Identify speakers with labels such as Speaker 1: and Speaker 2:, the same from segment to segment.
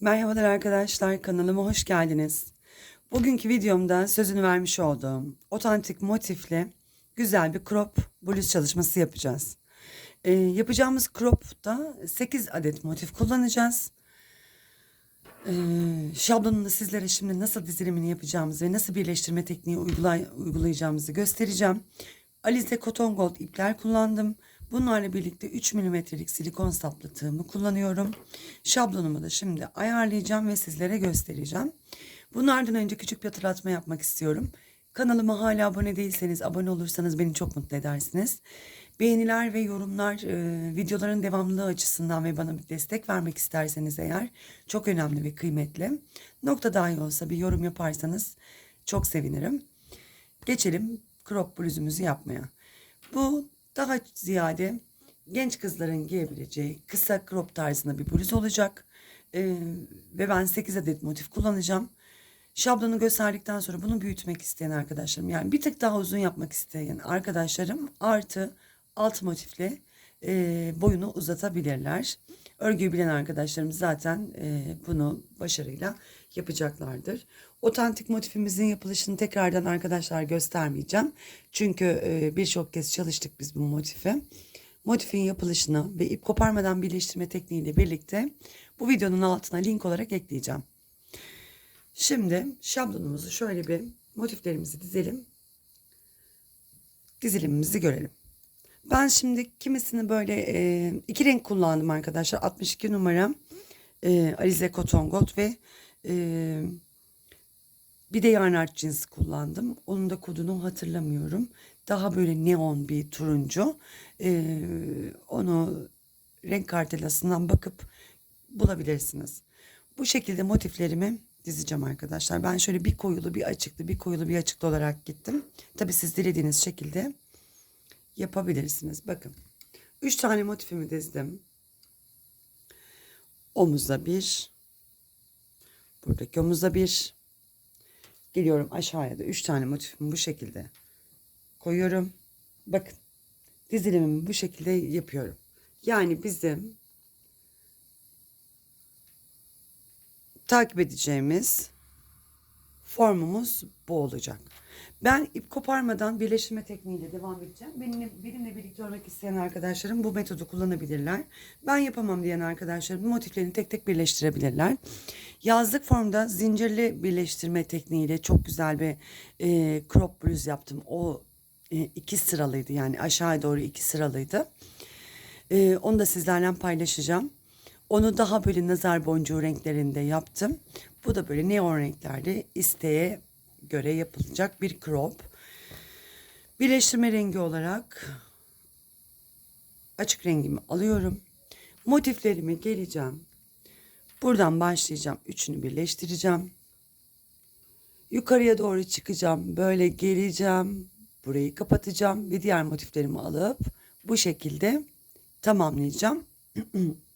Speaker 1: Merhabalar arkadaşlar kanalıma hoş geldiniz. Bugünkü videomda sözünü vermiş olduğum otantik motifle güzel bir crop bluz çalışması yapacağız. Ee, yapacağımız crop'ta 8 adet motif kullanacağız. Ee, şablonunu sizlere şimdi nasıl dizilimini yapacağımızı ve nasıl birleştirme tekniği uygulay uygulayacağımızı göstereceğim. Alize Cotton Gold ipler kullandım. Bunlarla birlikte 3 milimetrelik silikon saplı tığımı kullanıyorum. Şablonumu da şimdi ayarlayacağım ve sizlere göstereceğim. Bunlardan önce küçük bir hatırlatma yapmak istiyorum. Kanalıma hala abone değilseniz abone olursanız beni çok mutlu edersiniz. Beğeniler ve yorumlar e, videoların devamlılığı açısından ve bana bir destek vermek isterseniz eğer çok önemli ve kıymetli. Nokta dahi olsa bir yorum yaparsanız çok sevinirim. Geçelim crop bluzumuzu yapmaya. Bu daha ziyade genç kızların giyebileceği kısa crop tarzında bir bluz olacak. Ee, ve ben 8 adet motif kullanacağım. Şablonu gösterdikten sonra bunu büyütmek isteyen arkadaşlarım yani bir tık daha uzun yapmak isteyen arkadaşlarım artı alt motifle e, boyunu uzatabilirler. Örgüyü bilen arkadaşlarım zaten e, bunu başarıyla yapacaklardır. Otantik motifimizin yapılışını tekrardan arkadaşlar göstermeyeceğim. Çünkü e, birçok kez çalıştık biz bu motifi. Motifin yapılışını ve ip koparmadan birleştirme tekniğiyle birlikte bu videonun altına link olarak ekleyeceğim. Şimdi şablonumuzu şöyle bir motiflerimizi dizelim. Dizilimimizi görelim. Ben şimdi kimisini böyle e, iki renk kullandım arkadaşlar. 62 numara e, Alize Cotton Gold ve e, bir de yarnart cins kullandım. Onun da kodunu hatırlamıyorum. Daha böyle neon bir turuncu. E, onu renk kartelasından bakıp bulabilirsiniz. Bu şekilde motiflerimi dizeceğim arkadaşlar. Ben şöyle bir koyulu bir açıklı bir koyulu bir açıklı olarak gittim. Tabi siz dilediğiniz şekilde yapabilirsiniz. Bakın. Üç tane motifimi dizdim. Omuza bir. Buradaki omuza bir. Geliyorum aşağıya da üç tane motifimi bu şekilde koyuyorum. Bakın. Dizilimimi bu şekilde yapıyorum. Yani bizim takip edeceğimiz formumuz bu olacak. Ben ip koparmadan birleştirme tekniğiyle devam edeceğim. Benimle, benimle birlikte olmak isteyen arkadaşlarım bu metodu kullanabilirler. Ben yapamam diyen arkadaşlarım motiflerini tek tek birleştirebilirler. Yazlık formda zincirli birleştirme tekniğiyle çok güzel bir e, crop bluz yaptım. O e, iki sıralıydı yani aşağıya doğru iki sıralıydı. E, onu da sizlerle paylaşacağım. Onu daha böyle nazar boncuğu renklerinde yaptım. Bu da böyle neon renklerde isteğe göre yapılacak bir crop. Birleştirme rengi olarak açık rengimi alıyorum. Motiflerimi geleceğim. Buradan başlayacağım. Üçünü birleştireceğim. Yukarıya doğru çıkacağım. Böyle geleceğim. Burayı kapatacağım ve diğer motiflerimi alıp bu şekilde tamamlayacağım.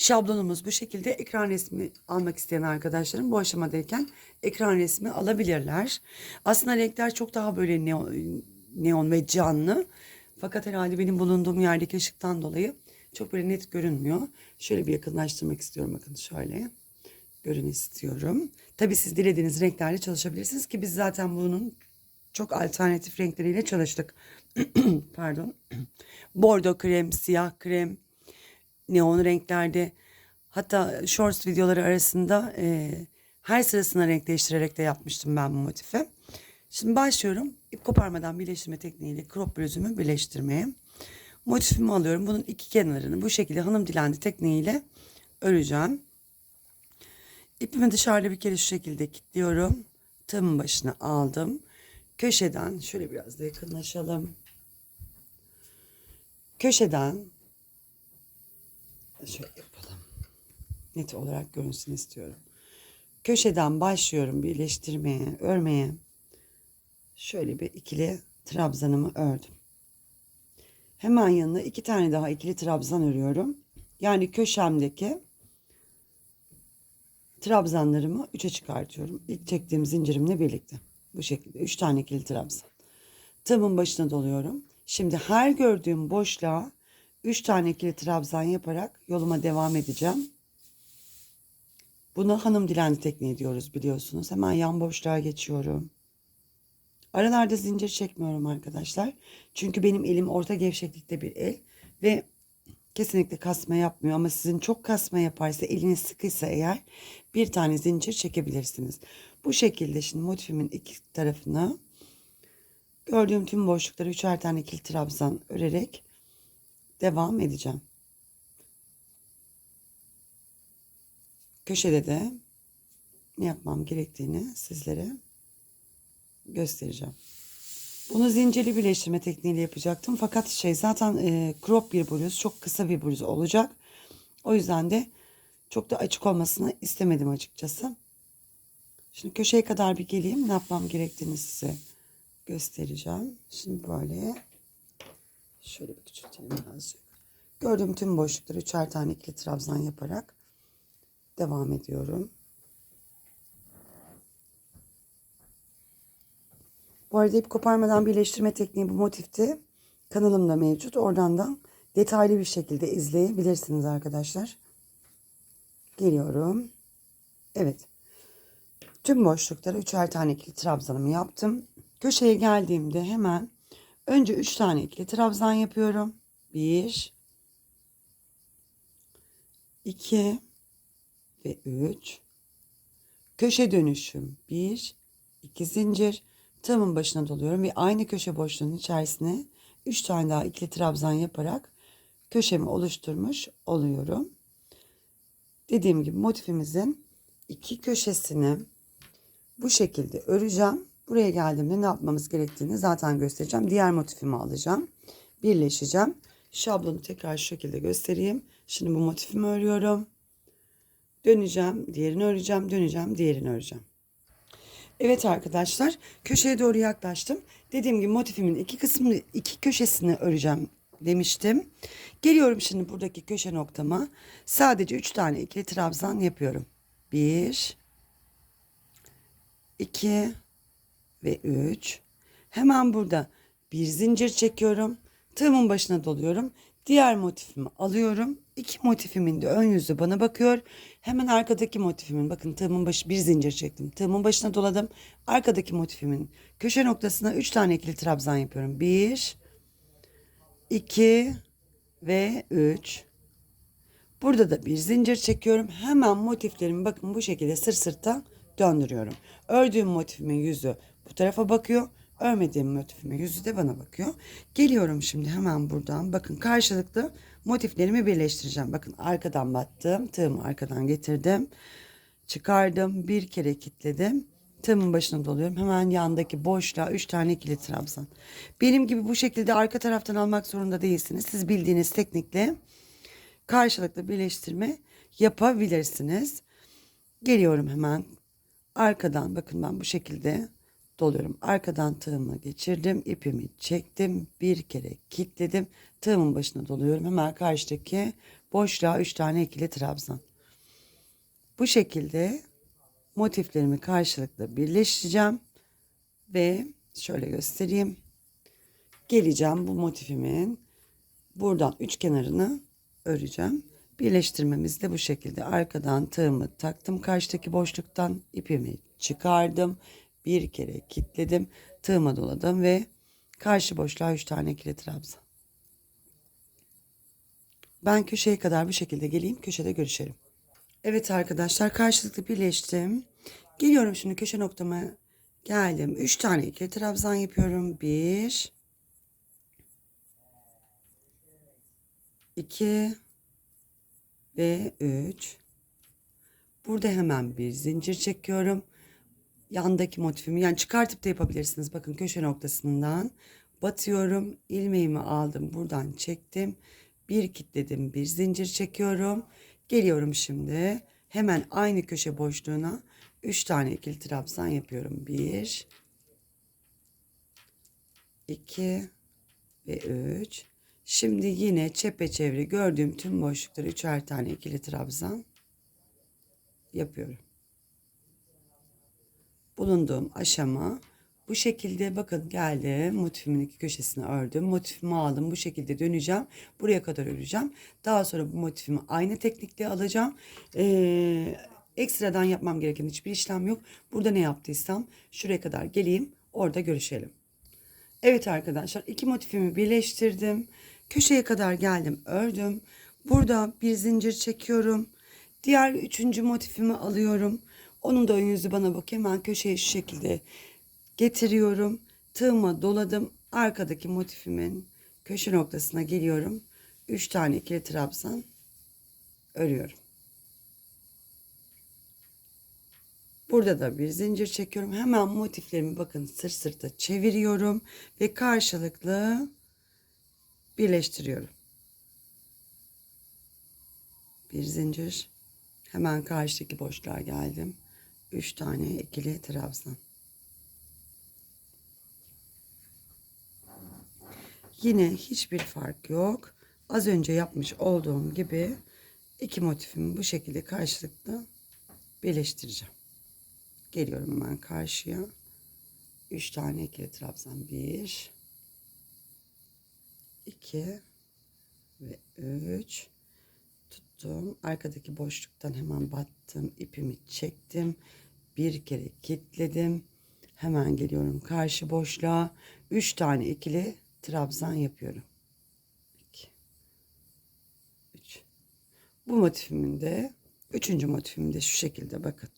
Speaker 1: Şablonumuz bu şekilde ekran resmi almak isteyen arkadaşlarım bu aşamadayken ekran resmi alabilirler. Aslında renkler çok daha böyle neon, neon ve canlı. Fakat herhalde benim bulunduğum yerdeki ışıktan dolayı çok böyle net görünmüyor. Şöyle bir yakınlaştırmak istiyorum bakın şöyle. Görün istiyorum. Tabii siz dilediğiniz renklerle çalışabilirsiniz ki biz zaten bunun çok alternatif renkleriyle çalıştık. Pardon. Bordo krem, siyah krem, neon renklerde hatta shorts videoları arasında e, her sırasına renk değiştirerek de yapmıştım ben bu motifi. Şimdi başlıyorum ip koparmadan birleştirme tekniğiyle crop bluzümü birleştirmeye. Motifimi alıyorum. Bunun iki kenarını bu şekilde hanım dilendi tekniğiyle öreceğim. İpimi dışarıda bir kere şu şekilde kilitliyorum. Tığımın başına aldım. Köşeden şöyle biraz da yakınlaşalım. Köşeden Şöyle yapalım. Net olarak görünsün istiyorum. Köşeden başlıyorum birleştirmeye, örmeye. Şöyle bir ikili trabzanımı ördüm. Hemen yanına iki tane daha ikili trabzan örüyorum. Yani köşemdeki trabzanlarımı üçe çıkartıyorum. İlk çektiğim zincirimle birlikte. Bu şekilde üç tane ikili trabzan. Tığımın başına doluyorum. Şimdi her gördüğüm boşluğa 3 tane ikili trabzan yaparak yoluma devam edeceğim. Buna hanım dilendi tekniği diyoruz biliyorsunuz. Hemen yan boşluğa geçiyorum. Aralarda zincir çekmiyorum arkadaşlar. Çünkü benim elim orta gevşeklikte bir el ve kesinlikle kasma yapmıyor ama sizin çok kasma yaparsa eliniz sıkıysa eğer bir tane zincir çekebilirsiniz. Bu şekilde şimdi motifimin iki tarafını gördüğüm tüm boşlukları üçer tane ikili trabzan örerek devam edeceğim. Köşede de ne yapmam gerektiğini sizlere göstereceğim. Bunu zincirli birleştirme tekniğiyle yapacaktım. Fakat şey zaten e, crop bir bluz. Çok kısa bir bluz olacak. O yüzden de çok da açık olmasını istemedim açıkçası. Şimdi köşeye kadar bir geleyim. Ne yapmam gerektiğini size göstereceğim. Şimdi böyle şöyle bir küçültelim birazcık. Gördüğüm tüm boşlukları üçer tane ikili trabzan yaparak devam ediyorum. Bu arada ip koparmadan birleştirme tekniği bu motifte kanalımda mevcut. Oradan da detaylı bir şekilde izleyebilirsiniz arkadaşlar. Geliyorum. Evet. Tüm boşluklara üçer tane ikili trabzanımı yaptım. Köşeye geldiğimde hemen önce üç tane ikili trabzan yapıyorum. Bir, iki ve üç. Köşe dönüşüm bir, iki zincir tığımın başına doluyorum ve aynı köşe boşluğunun içerisine 3 tane daha ikili trabzan yaparak köşemi oluşturmuş oluyorum. Dediğim gibi motifimizin iki köşesini bu şekilde öreceğim. Buraya geldiğimde ne yapmamız gerektiğini zaten göstereceğim. Diğer motifimi alacağım. Birleşeceğim. Şablonu tekrar şu şekilde göstereyim. Şimdi bu motifimi örüyorum. Döneceğim, diğerini öreceğim, döneceğim, diğerini öreceğim. Evet arkadaşlar köşeye doğru yaklaştım. Dediğim gibi motifimin iki kısmını iki köşesini öreceğim demiştim. Geliyorum şimdi buradaki köşe noktama. Sadece üç tane ikili trabzan yapıyorum. Bir, iki ve üç. Hemen burada bir zincir çekiyorum. Tığımın başına doluyorum. Diğer motifimi alıyorum. İki motifimin de ön yüzü bana bakıyor. Hemen arkadaki motifimin bakın tığımın başı bir zincir çektim. Tığımın başına doladım. Arkadaki motifimin köşe noktasına üç tane ikili trabzan yapıyorum. Bir, iki ve üç. Burada da bir zincir çekiyorum. Hemen motiflerimi bakın bu şekilde sır sırta döndürüyorum. Ördüğüm motifimin yüzü bu tarafa bakıyor. Örmediğim motifimin yüzü de bana bakıyor. Geliyorum şimdi hemen buradan. Bakın karşılıklı motiflerimi birleştireceğim. Bakın arkadan battım. Tığımı arkadan getirdim. Çıkardım. Bir kere kilitledim. Tığımın başına doluyorum. Hemen yandaki boşluğa 3 tane ikili trabzan. Benim gibi bu şekilde arka taraftan almak zorunda değilsiniz. Siz bildiğiniz teknikle karşılıklı birleştirme yapabilirsiniz. Geliyorum hemen arkadan bakın ben bu şekilde doluyorum. Arkadan tığımı geçirdim. ipimi çektim. Bir kere kilitledim. Tığımın başına doluyorum. Hemen karşıdaki boşluğa 3 tane ikili trabzan. Bu şekilde motiflerimi karşılıklı birleştireceğim. Ve şöyle göstereyim. Geleceğim bu motifimin buradan üç kenarını öreceğim. Birleştirmemiz de bu şekilde. Arkadan tığımı taktım karşıdaki boşluktan ipimi çıkardım bir kere kilitledim. Tığıma doladım ve karşı boşluğa 3 tane ikili trabzan. Ben köşeye kadar bu şekilde geleyim. Köşede görüşelim. Evet arkadaşlar karşılıklı birleştim. Geliyorum şimdi köşe noktama geldim. 3 tane ikili trabzan yapıyorum. 1 2 ve 3 Burada hemen bir zincir çekiyorum yandaki motifimi yani çıkartıp da yapabilirsiniz. Bakın köşe noktasından batıyorum. ilmeğimi aldım. Buradan çektim. Bir kitledim. Bir zincir çekiyorum. Geliyorum şimdi. Hemen aynı köşe boşluğuna 3 tane ikili trabzan yapıyorum. 1 2 ve 3 Şimdi yine çepeçevre gördüğüm tüm boşlukları üçer tane ikili trabzan yapıyorum bulunduğum aşama bu şekilde bakın geldim motifimin iki köşesini ördüm motifimi aldım bu şekilde döneceğim buraya kadar öreceğim daha sonra bu motifimi aynı teknikle alacağım ee, Ekstradan yapmam gereken hiçbir işlem yok. Burada ne yaptıysam şuraya kadar geleyim. Orada görüşelim. Evet arkadaşlar iki motifimi birleştirdim. Köşeye kadar geldim ördüm. Burada bir zincir çekiyorum. Diğer üçüncü motifimi alıyorum. Onun da ön yüzü bana bak hemen köşeye şu şekilde getiriyorum. Tığıma doladım. Arkadaki motifimin köşe noktasına geliyorum. Üç tane ikili trabzan örüyorum. Burada da bir zincir çekiyorum. Hemen motiflerimi bakın sırt sırta çeviriyorum ve karşılıklı birleştiriyorum. Bir zincir. Hemen karşıdaki boşluğa geldim. Üç tane ikili trabzan. Yine hiçbir fark yok. Az önce yapmış olduğum gibi iki motifimi bu şekilde karşılıklı birleştireceğim. Geliyorum hemen karşıya. Üç tane ikili trabzan. Bir, iki ve üç. Tuttum. Arkadaki boşluktan hemen battım. ipimi çektim. Bir kere kilitledim. Hemen geliyorum karşı boşluğa. Üç tane ikili trabzan yapıyorum. İki, üç. Bu motifimin de üçüncü motifimin de şu şekilde bakın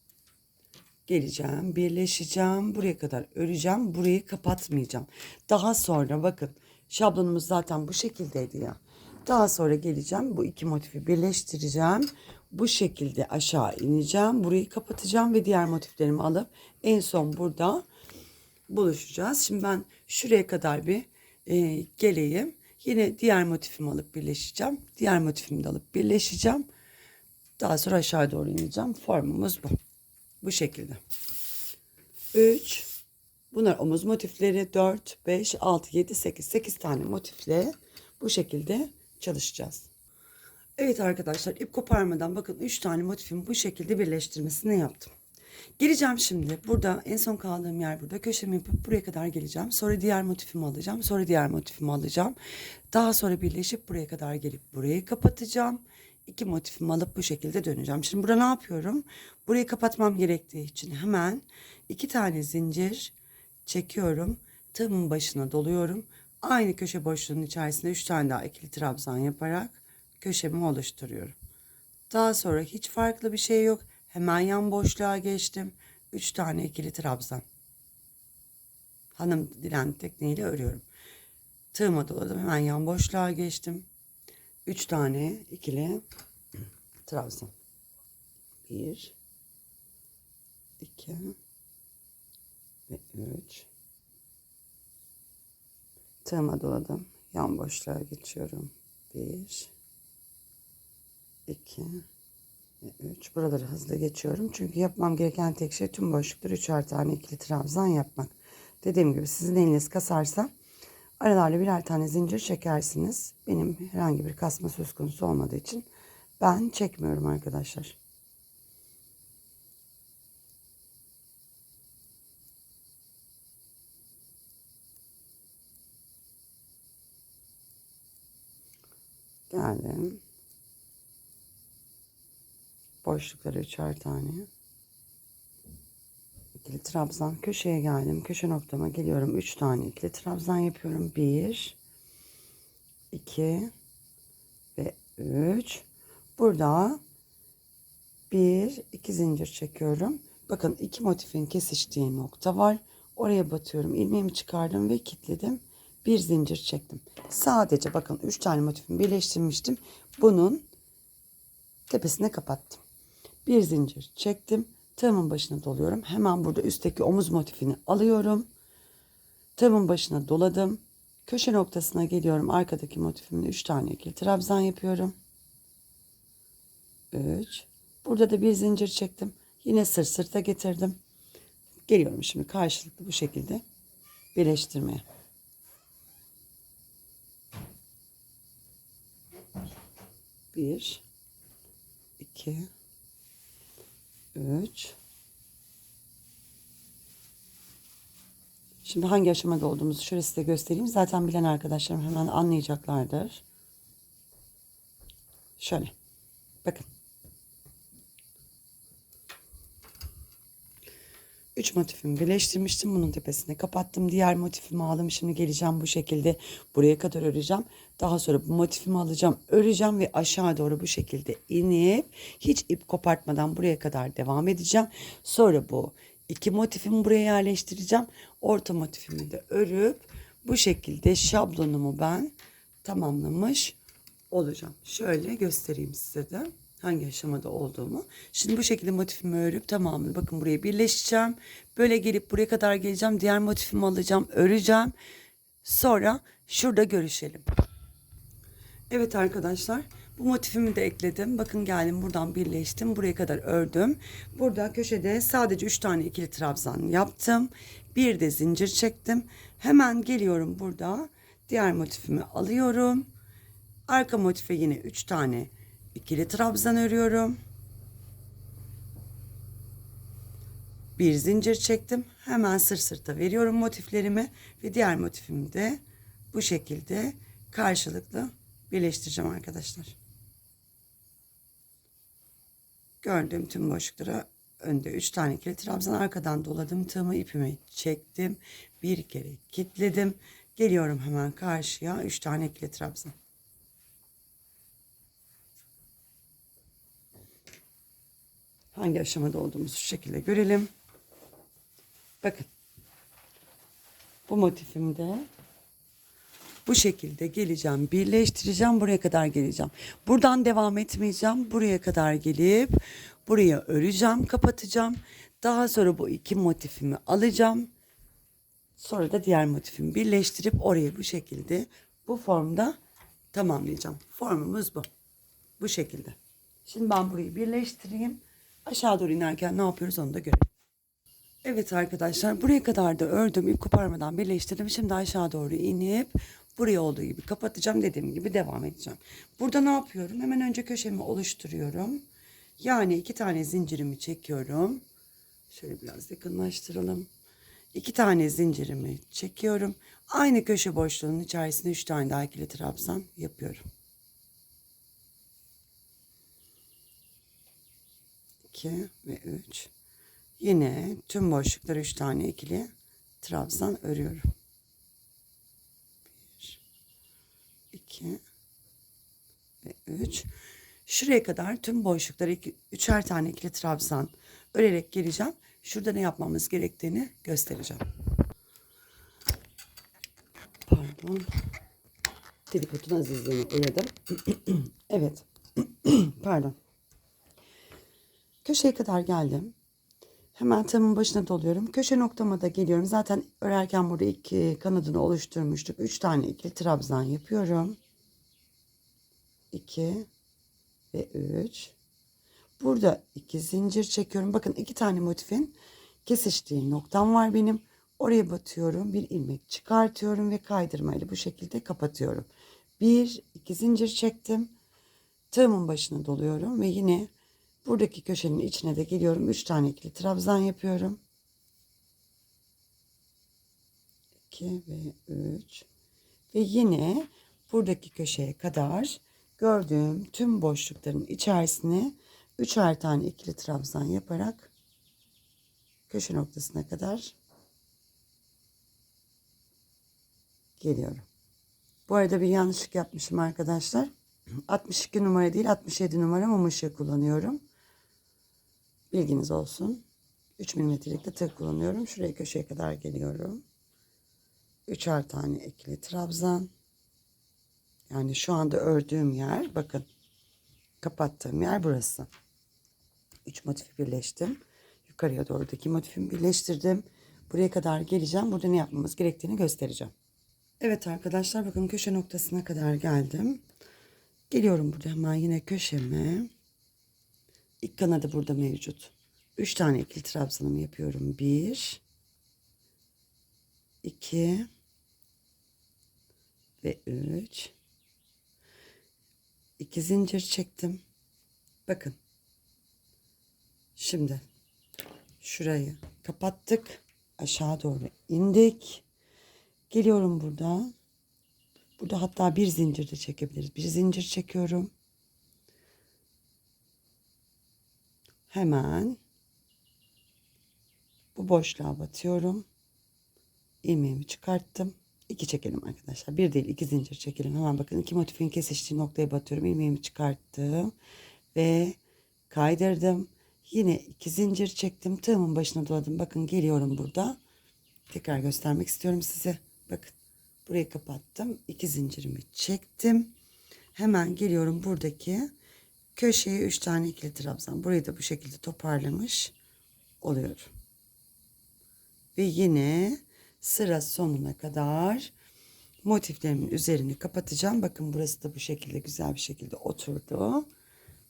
Speaker 1: geleceğim, birleşeceğim, buraya kadar öreceğim, burayı kapatmayacağım. Daha sonra bakın şablonumuz zaten bu şekildeydi ya. Daha sonra geleceğim, bu iki motifi birleştireceğim. Bu şekilde aşağı ineceğim, burayı kapatacağım ve diğer motiflerimi alıp en son burada buluşacağız. Şimdi ben şuraya kadar bir e, geleyim. Yine diğer motifimi alıp birleşeceğim. Diğer motifimi de alıp birleşeceğim. Daha sonra aşağı doğru ineceğim. Formumuz bu. Bu şekilde. 3 Bunlar omuz motifleri 4, 5, 6, 7, 8. 8 tane motifle bu şekilde çalışacağız. Evet arkadaşlar ip koparmadan bakın 3 tane motifin bu şekilde birleştirmesini yaptım. Geleceğim şimdi. Burada en son kaldığım yer burada. Köşemi yapıp buraya kadar geleceğim. Sonra diğer motifimi alacağım. Sonra diğer motifimi alacağım. Daha sonra birleşip buraya kadar gelip burayı kapatacağım. İki motifimi alıp bu şekilde döneceğim. Şimdi burada ne yapıyorum? Burayı kapatmam gerektiği için hemen iki tane zincir çekiyorum. Tığımın başına doluyorum. Aynı köşe boşluğunun içerisinde üç tane daha ikili trabzan yaparak köşemi oluşturuyorum. Daha sonra hiç farklı bir şey yok. Hemen yan boşluğa geçtim. Üç tane ikili trabzan. Hanım dilen tekniğiyle örüyorum. Tığıma doladım. Hemen yan boşluğa geçtim. Üç tane ikili trabzan. Bir, iki ve üç. Tığıma doladım. Yan boşluğa geçiyorum. Bir, iki ve üç. Buraları hızlı geçiyorum. Çünkü yapmam gereken tek şey tüm boşlukları üçer tane ikili trabzan yapmak. Dediğim gibi sizin eliniz kasarsa aralarla birer tane zincir çekersiniz. Benim herhangi bir kasma söz konusu olmadığı için ben çekmiyorum arkadaşlar. Geldim. Boşlukları üçer tane. İkili trabzan. Köşeye geldim. Köşe noktama geliyorum. Üç tane ikili trabzan yapıyorum. Bir, iki ve üç. Burada bir, iki zincir çekiyorum. Bakın iki motifin kesiştiği nokta var. Oraya batıyorum. İlmeğimi çıkardım ve kilitledim. Bir zincir çektim. Sadece bakın üç tane motifimi birleştirmiştim. Bunun tepesine kapattım. Bir zincir çektim. Tığımın başına doluyorum. Hemen burada üstteki omuz motifini alıyorum. Tığımın başına doladım. Köşe noktasına geliyorum. Arkadaki motifimin 3 tane ikili trabzan yapıyorum. 3. Burada da bir zincir çektim. Yine sırt sırta getirdim. Geliyorum şimdi karşılıklı bu şekilde birleştirmeye. Bir, iki, üç. Şimdi hangi aşamada olduğumuzu şöyle size göstereyim. Zaten bilen arkadaşlarım hemen anlayacaklardır. Şöyle. Bakın. Üç motifimi birleştirmiştim. Bunun tepesine kapattım. Diğer motifimi aldım. Şimdi geleceğim bu şekilde buraya kadar öreceğim. Daha sonra bu motifimi alacağım. Öreceğim ve aşağı doğru bu şekilde inip hiç ip kopartmadan buraya kadar devam edeceğim. Sonra bu iki motifimi buraya yerleştireceğim. Orta motifimi de örüp bu şekilde şablonumu ben tamamlamış olacağım. Şöyle göstereyim size de hangi aşamada olduğumu. Şimdi bu şekilde motifimi örüp tamamını bakın buraya birleşeceğim. Böyle gelip buraya kadar geleceğim. Diğer motifimi alacağım, öreceğim. Sonra şurada görüşelim. Evet arkadaşlar bu motifimi de ekledim. Bakın geldim buradan birleştim. Buraya kadar ördüm. Burada köşede sadece 3 tane ikili trabzan yaptım. Bir de zincir çektim. Hemen geliyorum burada. Diğer motifimi alıyorum. Arka motife yine 3 tane ikili trabzan örüyorum. Bir zincir çektim. Hemen sır sırta veriyorum motiflerimi ve diğer motifimi de bu şekilde karşılıklı birleştireceğim arkadaşlar. Gördüğüm tüm boşluklara önde 3 tane ikili trabzan arkadan doladım tığımı ipimi çektim. Bir kere kilitledim. Geliyorum hemen karşıya 3 tane ikili trabzan. Hangi aşamada olduğumuzu şu şekilde görelim. Bakın. Bu motifimde bu şekilde geleceğim, birleştireceğim, buraya kadar geleceğim. Buradan devam etmeyeceğim. Buraya kadar gelip buraya öreceğim, kapatacağım. Daha sonra bu iki motifimi alacağım. Sonra da diğer motifimi birleştirip oraya bu şekilde bu formda tamamlayacağım. Formumuz bu. Bu şekilde. Şimdi ben burayı birleştireyim. Aşağı doğru inerken ne yapıyoruz onu da görelim. Evet arkadaşlar buraya kadar da ördüm ip koparmadan birleştirdim. Şimdi aşağı doğru inip buraya olduğu gibi kapatacağım dediğim gibi devam edeceğim. Burada ne yapıyorum? Hemen önce köşemi oluşturuyorum. Yani iki tane zincirimi çekiyorum. Şöyle biraz yakınlaştıralım. İki tane zincirimi çekiyorum. Aynı köşe boşluğunun içerisine üç tane daha ikili trabzan yapıyorum. 2 ve 3. Yine tüm boşluklara 3 tane ikili trabzan örüyorum. 1 2 ve 3. Şuraya kadar tüm boşluklara iki, üçer tane ikili trabzan örerek geleceğim. Şurada ne yapmamız gerektiğini göstereceğim. Pardon. Tripodun azizliğini uğradım. evet. Pardon. Köşeye kadar geldim. Hemen tığımın başına doluyorum. Köşe noktama da geliyorum. Zaten örerken burada iki kanadını oluşturmuştuk. Üç tane ikili trabzan yapıyorum. İki ve üç. Burada iki zincir çekiyorum. Bakın iki tane motifin kesiştiği noktam var benim. Oraya batıyorum. Bir ilmek çıkartıyorum ve kaydırmayla bu şekilde kapatıyorum. Bir, iki zincir çektim. Tığımın başına doluyorum ve yine Buradaki köşenin içine de geliyorum. 3 tane ikili trabzan yapıyorum. 2 ve 3 ve yine buradaki köşeye kadar gördüğüm tüm boşlukların içerisine üçer tane ikili trabzan yaparak köşe noktasına kadar geliyorum. Bu arada bir yanlışlık yapmışım arkadaşlar. 62 numara değil 67 numara mum kullanıyorum. Bilginiz olsun. 3 milimetrelik de tığ kullanıyorum. Şuraya köşeye kadar geliyorum. Üçer tane ekli trabzan. Yani şu anda ördüğüm yer bakın. Kapattığım yer burası. 3 motifi birleştim. Yukarıya doğrudaki motifimi birleştirdim. Buraya kadar geleceğim. Burada ne yapmamız gerektiğini göstereceğim. Evet arkadaşlar bakın köşe noktasına kadar geldim. Geliyorum burada hemen yine köşeme. İlk kanadı burada mevcut. 3 tane ikili trabzanımı yapıyorum. 1 2 ve 3 2 zincir çektim. Bakın. Şimdi şurayı kapattık. Aşağı doğru indik. Geliyorum burada. Burada hatta bir zincir de çekebiliriz. Bir zincir çekiyorum. Hemen bu boşluğa batıyorum. ilmeğimi çıkarttım. İki çekelim arkadaşlar. Bir değil iki zincir çekelim. Hemen bakın iki motifin kesiştiği noktaya batıyorum. ilmeğimi çıkarttım. Ve kaydırdım. Yine iki zincir çektim. Tığımın başına doladım. Bakın geliyorum burada. Tekrar göstermek istiyorum size. Bakın burayı kapattım. İki zincirimi çektim. Hemen geliyorum buradaki köşeye üç tane ikili trabzan. Burayı da bu şekilde toparlamış oluyorum. Ve yine sıra sonuna kadar motiflerimin üzerini kapatacağım. Bakın burası da bu şekilde güzel bir şekilde oturdu.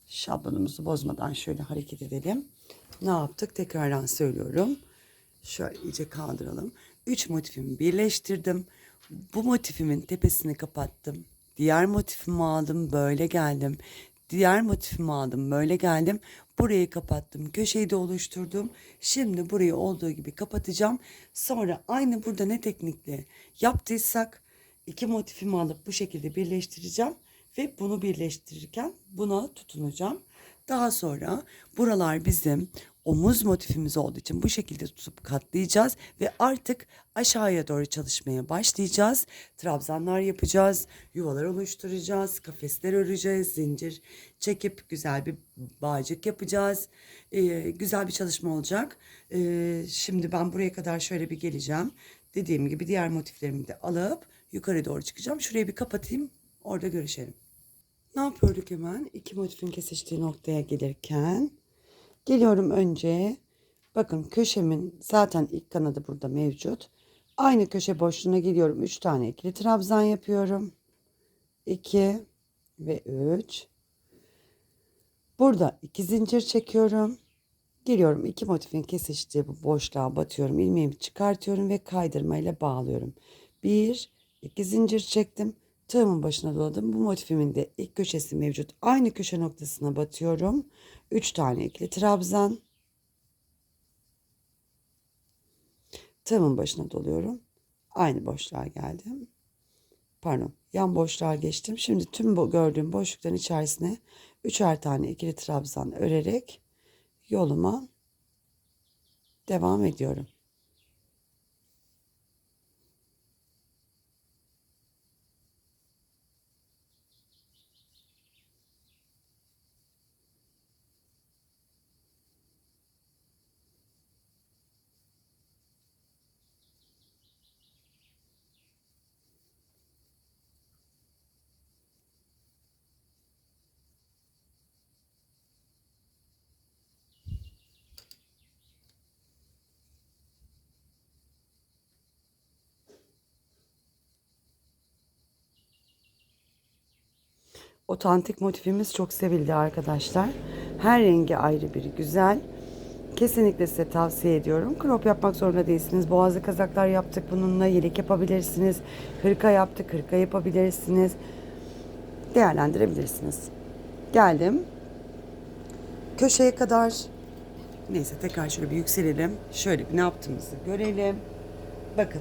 Speaker 1: Şablonumuzu bozmadan şöyle hareket edelim. Ne yaptık? Tekrardan söylüyorum. Şöyle iyice kaldıralım. Üç motifimi birleştirdim. Bu motifimin tepesini kapattım. Diğer motifimi aldım. Böyle geldim. Diğer motifimi aldım. Böyle geldim. Burayı kapattım. Köşeyi de oluşturdum. Şimdi burayı olduğu gibi kapatacağım. Sonra aynı burada ne teknikle yaptıysak iki motifimi alıp bu şekilde birleştireceğim. Ve bunu birleştirirken buna tutunacağım. Daha sonra buralar bizim omuz motifimiz olduğu için bu şekilde tutup katlayacağız ve artık aşağıya doğru çalışmaya başlayacağız. Trabzanlar yapacağız, yuvalar oluşturacağız, kafesler öreceğiz, zincir çekip güzel bir bağcık yapacağız. Ee, güzel bir çalışma olacak. Ee, şimdi ben buraya kadar şöyle bir geleceğim. Dediğim gibi diğer motiflerimi de alıp yukarı doğru çıkacağım. Şurayı bir kapatayım, orada görüşelim. Ne yapıyorduk hemen? İki motifin kesiştiği noktaya gelirken geliyorum önce. Bakın köşemin zaten ilk kanadı burada mevcut. Aynı köşe boşluğuna geliyorum. Üç tane ikili trabzan yapıyorum. 2 ve 3. Burada iki zincir çekiyorum. Geliyorum iki motifin kesiştiği bu boşluğa batıyorum. ilmeğimi çıkartıyorum ve kaydırmayla bağlıyorum. Bir, iki zincir çektim. Tığımın başına doladım. Bu motifimin de ilk köşesi mevcut. Aynı köşe noktasına batıyorum. 3 tane ikili trabzan. Tığımın başına doluyorum. Aynı boşluğa geldim. Pardon yan boşluğa geçtim. Şimdi tüm bu gördüğüm boşlukların içerisine üçer tane ikili trabzan örerek yoluma devam ediyorum. Otantik motifimiz çok sevildi arkadaşlar. Her rengi ayrı biri güzel. Kesinlikle size tavsiye ediyorum. Crop yapmak zorunda değilsiniz. Boğazlı kazaklar yaptık bununla. Yelek yapabilirsiniz. Hırka yaptık. Hırka yapabilirsiniz. Değerlendirebilirsiniz. Geldim. Köşeye kadar neyse tekrar şöyle bir yükselelim. Şöyle bir ne yaptığımızı görelim. Bakın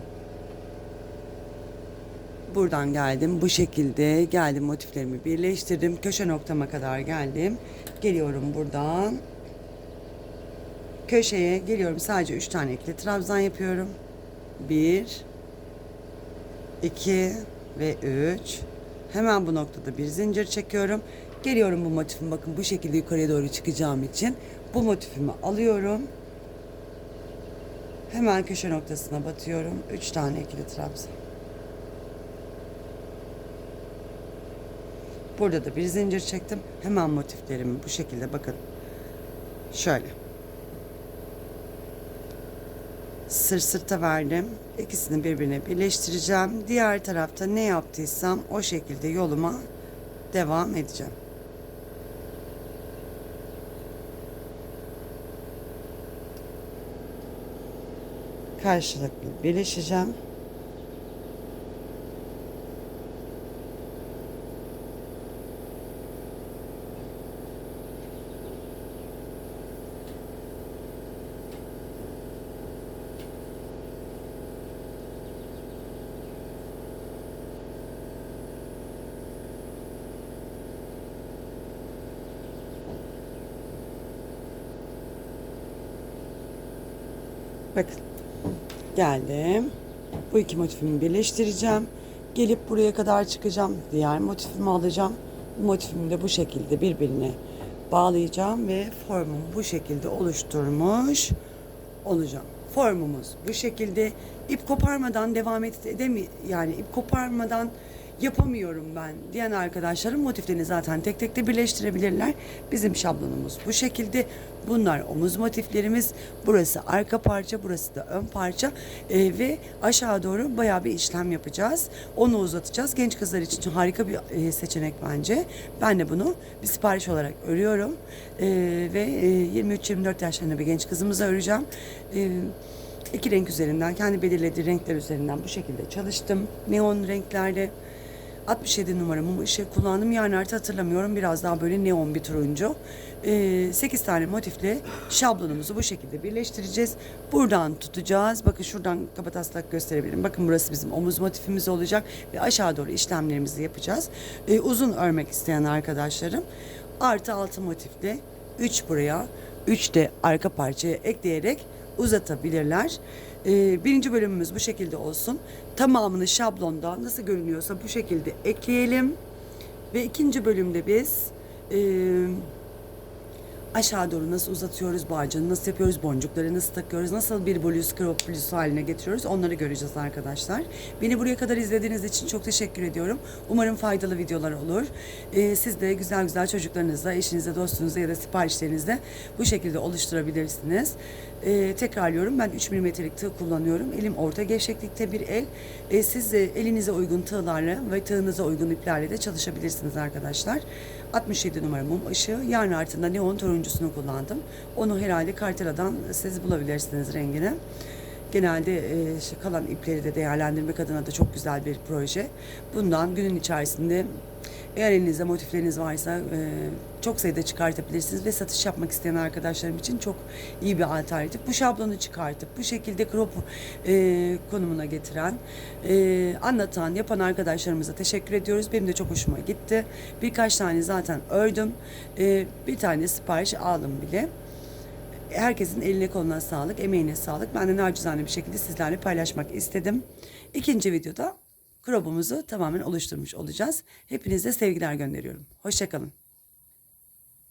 Speaker 1: Buradan geldim. Bu şekilde geldim motiflerimi birleştirdim. Köşe noktama kadar geldim. Geliyorum buradan. Köşeye geliyorum. Sadece 3 tane ikili trabzan yapıyorum. 1 2 ve 3 Hemen bu noktada bir zincir çekiyorum. Geliyorum bu motifim bakın bu şekilde yukarıya doğru çıkacağım için bu motifimi alıyorum. Hemen köşe noktasına batıyorum. 3 tane ikili trabzan. Burada da bir zincir çektim. Hemen motiflerimi bu şekilde bakın. Şöyle. Sır sırta verdim. İkisini birbirine birleştireceğim. Diğer tarafta ne yaptıysam o şekilde yoluma devam edeceğim. Karşılıklı birleşeceğim. Geldim. Bu iki motifimi birleştireceğim. Gelip buraya kadar çıkacağım. Diğer motifimi alacağım. Bu motifimi de bu şekilde birbirine bağlayacağım ve formumu bu şekilde oluşturmuş olacağım. Formumuz bu şekilde ip koparmadan devam edemi yani ip koparmadan yapamıyorum ben diyen arkadaşlarım motiflerini zaten tek tek de birleştirebilirler. Bizim şablonumuz bu şekilde. Bunlar omuz motiflerimiz. Burası arka parça, burası da ön parça Ee, ve aşağı doğru bayağı bir işlem yapacağız. Onu uzatacağız. Genç kızlar için harika bir e, seçenek bence. Ben de bunu bir sipariş olarak örüyorum. Ee, ve e, 23-24 yaşlarında bir genç kızımıza öreceğim. Ee, iki renk üzerinden, kendi belirlediği renkler üzerinden bu şekilde çalıştım. Neon renklerde 67 numara mum ışığı kullandım. Yani artık hatırlamıyorum. Biraz daha böyle neon bir turuncu. Ee, 8 tane motifle şablonumuzu bu şekilde birleştireceğiz. Buradan tutacağız. Bakın şuradan kabataslak gösterebilirim. Bakın burası bizim omuz motifimiz olacak. Ve aşağı doğru işlemlerimizi yapacağız. Ee, uzun örmek isteyen arkadaşlarım artı altı motifle 3 buraya 3 de arka parçaya ekleyerek uzatabilirler. Ee, birinci bölümümüz bu şekilde olsun. Tamamını şablonda nasıl görünüyorsa bu şekilde ekleyelim. Ve ikinci bölümde biz e, aşağı doğru nasıl uzatıyoruz, bağcını nasıl yapıyoruz, boncukları nasıl takıyoruz, nasıl bir bluz, crop bluz haline getiriyoruz onları göreceğiz arkadaşlar. Beni buraya kadar izlediğiniz için çok teşekkür ediyorum. Umarım faydalı videolar olur. Ee, siz de güzel güzel çocuklarınızla, eşinizle, dostunuzla ya da siparişlerinizle bu şekilde oluşturabilirsiniz. Ee, tekrarlıyorum ben 3 milimetrelik tığ kullanıyorum. Elim orta gevşeklikte bir el. Ee, siz de elinize uygun tığlarla ve tığınıza uygun iplerle de çalışabilirsiniz arkadaşlar. 67 numara mum ışığı. Yarın altında neon turuncusunu kullandım. Onu herhalde Kartela'dan siz bulabilirsiniz rengini. Genelde e, kalan ipleri de değerlendirmek adına da çok güzel bir proje. Bundan günün içerisinde eğer elinizde motifleriniz varsa e, çok sayıda çıkartabilirsiniz ve satış yapmak isteyen arkadaşlarım için çok iyi bir alternatif. Bu şablonu çıkartıp bu şekilde crop e, konumuna getiren, e, anlatan, yapan arkadaşlarımıza teşekkür ediyoruz. Benim de çok hoşuma gitti. Birkaç tane zaten ördüm. Bir tane sipariş aldım bile. Herkesin eline koluna sağlık, emeğine sağlık. Ben de nacizane bir şekilde sizlerle paylaşmak istedim. İkinci videoda crop'umuzu tamamen oluşturmuş olacağız. Hepinize sevgiler gönderiyorum. Hoşçakalın.